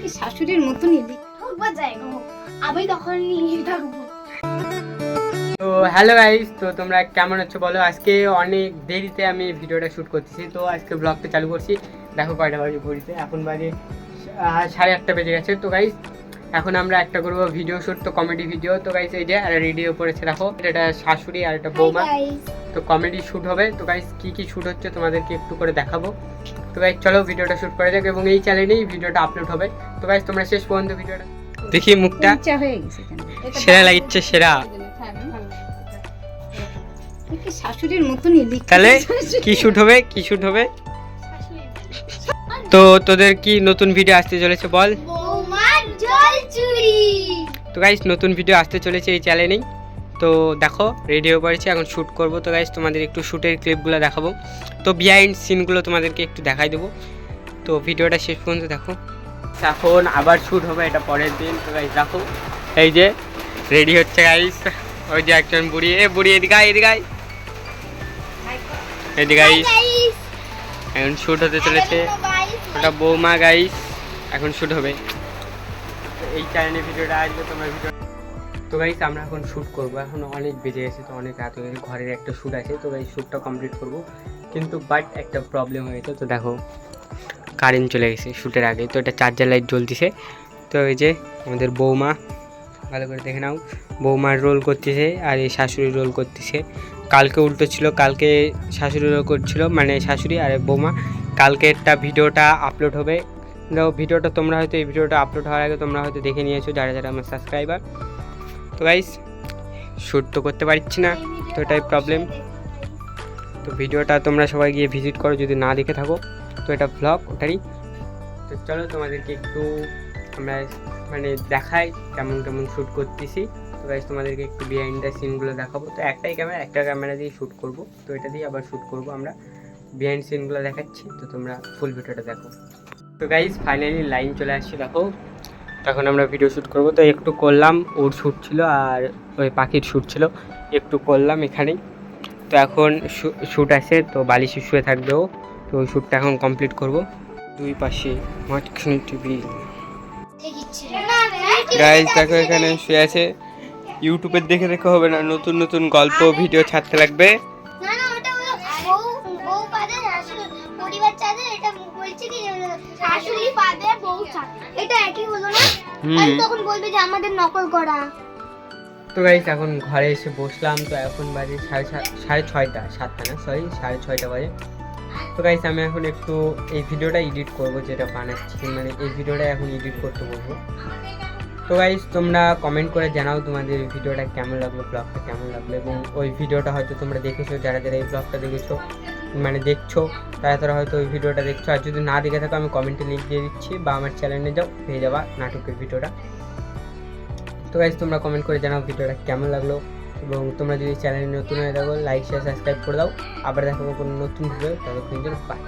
কি শাশুড়ির মতনই লিখ হোক বা জায়গা হোক আমি তখন নিয়ে থাকব। তো হ্যালো গাইস তো তোমরা কেমন আছো বলো? আজকে অনেক দেরিতে আমি ভিডিওটা শ্যুট করতেছি তো আজকে ব্লগটা চালু করছি। দেখো কয়টা বাজে ঘড়িতে এখন বাজে সাড়ে আটটা বেজে গেছে। তো গাইস এখন আমরা একটা করব ভিডিও শ্যুট তো কমেডি ভিডিও তো গাইস এই যে আর রেডিও করেছে দেখো। এটা শাশুড়ি আর এটা বৌমা। তো কমেডি শ্যুট হবে। তো গাইস কি কি শ্যুট হচ্ছে তোমাদেরকে একটু করে দেখাবো। তো গাইস চলো ভিডিওটা শ্যুট করা যাক এবং এই চ্যানেলেই ভিডিওটা আপলোড হবে। তো গাইস তোমরা শেষ পর্যন্ত ভিডিওটা দেখি মুখটা। ইচ্ছা হয়ে গেছে কেন সেরা লাগছে সেরা। কি শাশুড়ির মতনই লিখ তাহলে কি শুট হবে? কি শুট হবে? তো তোদের কি নতুন ভিডিও আসতে চলেছে বল? বৌমার জল চুরি। তো গাইস নতুন ভিডিও আসতে চলেছে এই চ্যানেলেই তো দেখো রেডি হয়ে পড়েছি এখন শ্যুট করব। তো গাইস তোমাদের একটু শ্যুটের ক্লিপগুলো দেখাবো। তো বিহাইন্ড সিনগুলো তোমাদেরকে একটু দেখাই দেবো। তো ভিডিওটা শেষ পর্যন্ত দেখো। এখন আবার শ্যুট হবে এটা পরের দিন। তো গাইস দেখো এই যে রেডি হচ্ছে গাইস ওই যে একজন বুড়ি। এ বুড়ি এদিকে আয়, এদিকে আয়। এদিকে গাইস এখন শ্যুট হতে চলেছে। ওটা বৌমা গাইস এখন শ্যুট হবে। তো এই চ্যানেলে ভিডিওটা আসবে তোমার ভিডিও তো গাইস আমরা এখন শ্যুট করব। এখন অনেক বেজে গেছে, তো অনেক রাত হয়ে ঘরের একটা শ্যুট আছে। তো গাইস শ্যুটটা কমপ্লিট করব। কিন্তু বাট একটা প্রবলেম হয়েছে তো দেখো কারেন্ট চলে গেছে শ্যুটের আগে। তো এটা চার্জার লাইট জ্বলতেছে। তো এই যে আমাদের বৌমা, ভালো করে দেখে নাও, বৌমার রোল করতেছে আর এই শাশুড়ির রোল করতেছে। কালকে উল্টো ছিল, কালকে শাশুড়ি রোল করছিল মানে শাশুড়ি আর বৌমা। কালকে একটা ভিডিওটা আপলোড হবে। ভিডিওটা তোমরা হয়তো, এই ভিডিওটা আপলোড হওয়ার আগে তোমরা হয়তো দেখে নিয়েছো, যারা যারা আমার সাবস্ক্রাইবার তো গাইস শ্যুট তো করতে পারছি না, তো এটাই প্রবলেম তো ভিডিওটা তোমরা সবাই গিয়ে ভিজিট করো, যদি না দেখে থাকো, তো এটা ব্লগ ওটারই। তো চলো তোমাদেরকে একটু আমরা মানে দেখাই কেমন কেমন শ্যুট করতেছি। তো গাইস তোমাদেরকে একটু বিহাইন্ড দ্য সিনগুলো দেখাবো। তো একটাই ক্যামেরা একটা ক্যামেরা দিয়ে শ্যুট করব। তো এটা দিয়ে আবার শ্যুট করব আমরা। বিহাইন্ড সিনগুলো দেখাচ্ছি, তো তোমরা ফুল ভিডিওটা দেখো। তো গাইস ফাইনালি লাইন চলে আসছে, দেখো। তখন আমরা ভিডিও শ্যুট করব। তো একটু করলাম ওর শ্যুট ছিল আর ওই পাখির শ্যুট ছিল। একটু করলাম এখানেই। তো এখন শ্যুট আছে তো বালিশে শুয়ে থাকবে ও। তো ওই শ্যুটটা এখন কমপ্লিট করব। দুই পাশে মাঝখানে টিভি গাইস দেখো এখানে শুয়ে আছে। ইউটিউবে দেখে দেখে হবে না নতুন নতুন গল্প ভিডিও ছাড়তে লাগবে। বলছে কি এটা একই হলো না? তাহলে তখন বলবে যে আমাদের নকল করা। তো গাইস এখন ঘরে এসে বসলাম তো এখন বাজে সাড়ে সাড়ে ছয়টা সাতটা না সরি সাড়ে ছয়টা বাজে। তো গাইস আমি এখন একটু এই ভিডিওটা এডিট করব যেটা বানাচ্ছি মানে এই ভিডিওটা এখন এডিট করতে বলব। তো গাইস তোমরা কমেন্ট করে জানাও তোমাদের ভিডিওটা কেমন লাগল ব্লগটা কেমন লাগল এবং ওই ভিডিওটা হয়তো তোমরা দেখেছ যারা যারা এই ব্লগটা দেখেছ। মানে দেখছ তারা তারা হয়তো ওই ভিডিওটা দেখছ। আর যদি না দেখে থাকো, আমি কমেন্টে লিঙ্ক দিয়ে দিচ্ছি বা আমার চ্যানেলে যাও, পেয়ে যাবা নাটকের ভিডিওটা। তো গাইজ তোমরা কমেন্ট করে জানাও ভিডিওটা কেমন লাগল এবং তোমরা যদি চ্যানেলে নতুন হয়ে থাকো লাইক শেয়ার সাবস্ক্রাইব করে দাও। আবার দেখাবো কোনো নতুন ভিডিও ততক্ষণ কিন্তু বাই